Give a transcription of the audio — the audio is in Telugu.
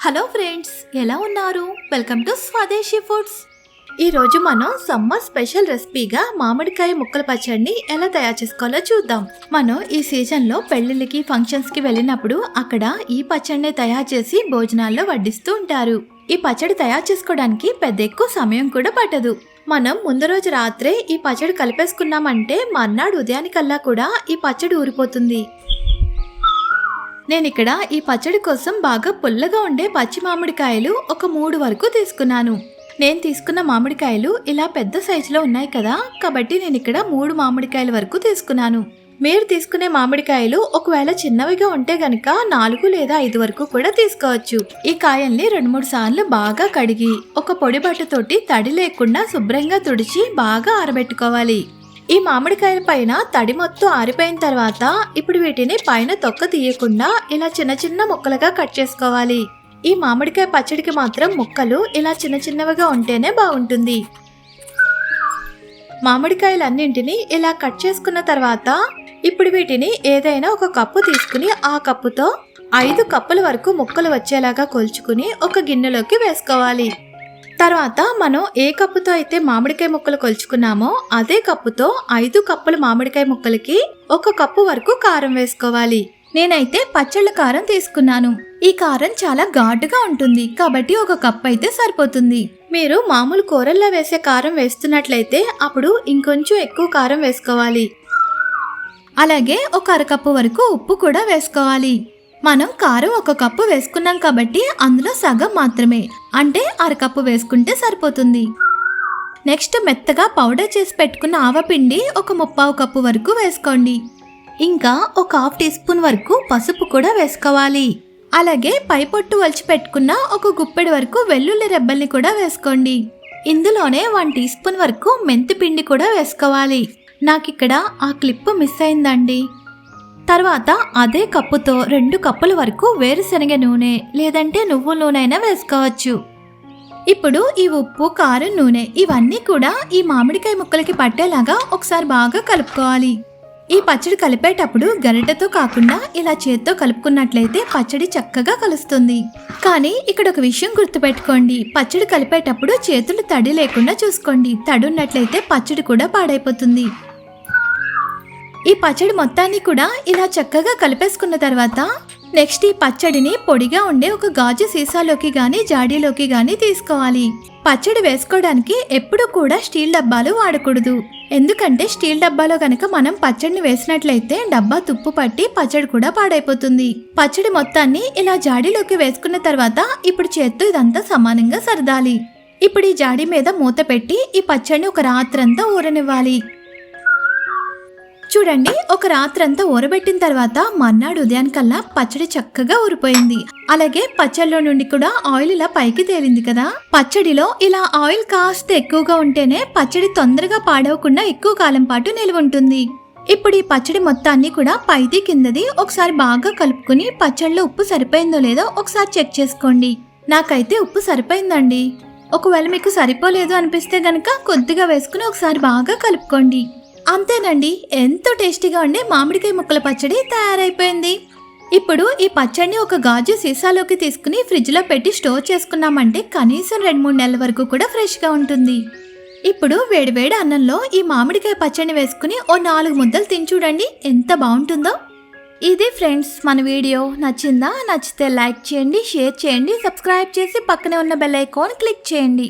హలో ఫ్రెండ్స్ ఎలా ఉన్నారు? Welcome to Swadeshi foods. ఈరోజు మనం సమ్మర్ స్పెషల్ రెసిపీగా మామిడికాయ ముక్కల పచ్చడిని ఎలా తయారు చేసుకోవాలో చూద్దాం. మనం ఈ సీజన్లో పెళ్ళిళ్ళకి ఫంక్షన్స్కి వెళ్ళినప్పుడు అక్కడ ఈ పచ్చడిని తయారు చేసి భోజనాల్లో వడ్డిస్తూ ఉంటారు. ఈ పచ్చడి తయారు చేసుకోవడానికి పెద్ద ఎక్కువ సమయం కూడా పట్టదు. మనం ముందు రోజు రాత్రే ఈ పచ్చడి కలిపేసుకున్నామంటే మర్నాడు ఉదయానికల్లా కూడా ఈ పచ్చడి ఊరిపోతుంది. నేను ఇక్కడ ఈ పచ్చడి కోసం బాగా పుల్లగా ఉండే పచ్చి మామిడికాయలు ఒక మూడు వరకు తీసుకున్నాను. నేను తీసుకున్న మామిడికాయలు ఇలా పెద్ద సైజులో ఉన్నాయి కదా కాబట్టి నేను ఇక్కడ మూడు మామిడికాయల వరకు తీసుకున్నాను. మీరు తీసుకునే మామిడికాయలు ఒకవేళ చిన్నవిగా ఉంటే గనక నాలుగు లేదా ఐదు వరకు కూడా తీసుకోవచ్చు. ఈ కాయల్ని రెండు మూడు సార్లు బాగా కడిగి ఒక పొడి బట్టతోటి తడి లేకుండా శుభ్రంగా తుడిచి బాగా ఆరబెట్టుకోవాలి. ఈ మామిడికాయల పైన తడి మొత్తం ఆరిపోయిన తర్వాత ఇప్పుడు వీటిని పైన తొక్క తీయకుండా ఇలా చిన్న చిన్న ముక్కలుగా కట్ చేసుకోవాలి. ఈ మామిడికాయ పచ్చడికి మాత్రం ముక్కలు ఇలా చిన్న చిన్నవిగా ఉంటేనే బాగుంటుంది. మామిడికాయలన్నింటినీ ఇలా కట్ చేసుకున్న తర్వాత ఇప్పుడు వీటిని ఏదైనా ఒక కప్పు తీసుకుని ఆ కప్పుతో ఐదు కప్పుల వరకు ముక్కలు వచ్చేలాగా కొలుచుకుని ఒక గిన్నెలోకి వేసుకోవాలి. తర్వాత మనం ఏ కప్పుతో అయితే మామిడికాయ ముక్కలు కొలుచుకున్నామో అదే కప్పుతో ఐదు కప్పులు మామిడికాయ ముక్కలకి ఒక కప్పు వరకు కారం వేసుకోవాలి. నేనైతే పచ్చళ్ళ కారం తీసుకున్నాను. ఈ కారం చాలా ఘాటుగా ఉంటుంది. కాబట్టి ఒక కప్ అయితే సరిపోతుంది. మీరు మామూలు కూరల్లో వేసే కారం వేస్తున్నట్లయితే అప్పుడు ఇంకొంచెం ఎక్కువ కారం వేసుకోవాలి. అలాగే ఒక అరకప్పు వరకు ఉప్పు కూడా వేసుకోవాలి. మనం కారం ఒక కప్పు వేసుకున్నాం కాబట్టి అందులో సగం మాత్రమే అంటే అరకప్పు వేసుకుంటే సరిపోతుంది. నెక్స్ట్ మెత్తగా పౌడర్ చేసి పెట్టుకున్న ఆవపిండి ఒక ముప్పావు కప్పు వరకు వేసుకోండి. ఇంకా ఒక హాఫ్ టీ స్పూన్ వరకు పసుపు కూడా వేసుకోవాలి. అలాగే పై పొట్టు వలిచి పెట్టుకున్న ఒక గుప్పెడు వరకు వెల్లుల్లి రెబ్బల్ని కూడా వేసుకోండి. ఇందులోనే వన్ టీ స్పూన్ వరకు మెంతి పిండి కూడా వేసుకోవాలి. నాకిక్కడ ఆ క్లిప్ మిస్ అయిందండి. తర్వాత అదే కప్పుతో రెండు కప్పుల వరకు వేరుశనగ నూనె లేదంటే నువ్వు నూనె అయినా వేసుకోవచ్చు. ఇప్పుడు ఈ ఉప్పు కారం నూనె ఇవన్నీ కూడా ఈ మామిడికాయ ముక్కలకి పట్టేలాగా ఒకసారి బాగా కలుపుకోవాలి. ఈ పచ్చడి కలిపేటప్పుడు గరిటెతో కాకుండా ఇలా చేత్తో కలుపుకున్నట్లయితే పచ్చడి చక్కగా కలుస్తుంది. కానీ ఇక్కడ ఒక విషయం గుర్తుపెట్టుకోండి. పచ్చడి కలిపేటప్పుడు చేతులు తడి లేకుండా చూసుకోండి. తడి ఉన్నట్లయితే పచ్చడి కూడా పాడైపోతుంది. ఈ పచ్చడి మొత్తాన్ని కూడా ఇలా చక్కగా కలిపేసుకున్న తర్వాత నెక్స్ట్ ఈ పచ్చడిని పొడిగా ఉండే ఒక గాజు సీసాలోకి గాని జాడీలోకి గాని తీసుకోవాలి. పచ్చడి వేసుకోవడానికి ఎప్పుడు కూడా స్టీల్ డబ్బాలు వాడకూడదు. ఎందుకంటే స్టీల్ డబ్బాలో గనక మనం పచ్చడిని వేసినట్లయితే డబ్బా తుప్పు పట్టి పచ్చడి కూడా పాడైపోతుంది. పచ్చడి మొత్తాన్ని ఇలా జాడీలోకి వేసుకున్న తర్వాత ఇప్పుడు చేత్తో ఇదంతా సమానంగా సరదాలి. ఇప్పుడు ఈ జాడీ మీద మూత పెట్టి ఈ పచ్చడిని ఒక రాత్రంతా ఊరనివ్వాలి. చూడండి ఒక రాత్రంతా ఊరబెట్టిన తర్వాత మర్నాడు ఉదయానికల్లా పచ్చడి చక్కగా ఊరిపోయింది. అలాగే పచ్చడిలో నుండి కూడా ఆయిల్ ఇలా పైకి తేలింది కదా. పచ్చడిలో ఇలా ఆయిల్ కాస్త ఎక్కువగా ఉంటేనే పచ్చడి తొందరగా పాడవకుండా ఎక్కువ కాలం పాటు నిల్వ ఉంటుంది. ఇప్పుడు ఈ పచ్చడి మొత్తాన్ని కూడా పైది కిందది ఒకసారి బాగా కలుపుకుని పచ్చడిలో ఉప్పు సరిపోయిందో లేదో ఒకసారి చెక్ చేసుకోండి. నాకైతే ఉప్పు సరిపోయిందండి. ఒకవేళ మీకు సరిపోలేదు అనిపిస్తే గనక కొద్దిగా వేసుకుని ఒకసారి బాగా కలుపుకోండి. అంతేనండి ఎంతో టేస్టీగా ఉండే మామిడికాయ ముక్కల పచ్చడి తయారైపోయింది. ఇప్పుడు ఈ పచ్చడిని ఒక గాజు సీసాలోకి తీసుకుని ఫ్రిడ్జ్లో పెట్టి స్టోర్ చేసుకున్నామంటే కనీసం రెండు మూడు నెలల వరకు కూడా ఫ్రెష్గా ఉంటుంది. ఇప్పుడు వేడివేడి అన్నంలో ఈ మామిడికాయ పచ్చడిని వేసుకుని ఓ నాలుగు ముద్దలు తిని చూడండి ఎంత బాగుంటుందో. ఇది ఫ్రెండ్స్ మన వీడియో నచ్చిందా? నచ్చితే లైక్ చేయండి షేర్ చేయండి సబ్స్క్రైబ్ చేసి పక్కనే ఉన్న బెల్ ఐకాన్ క్లిక్ చేయండి.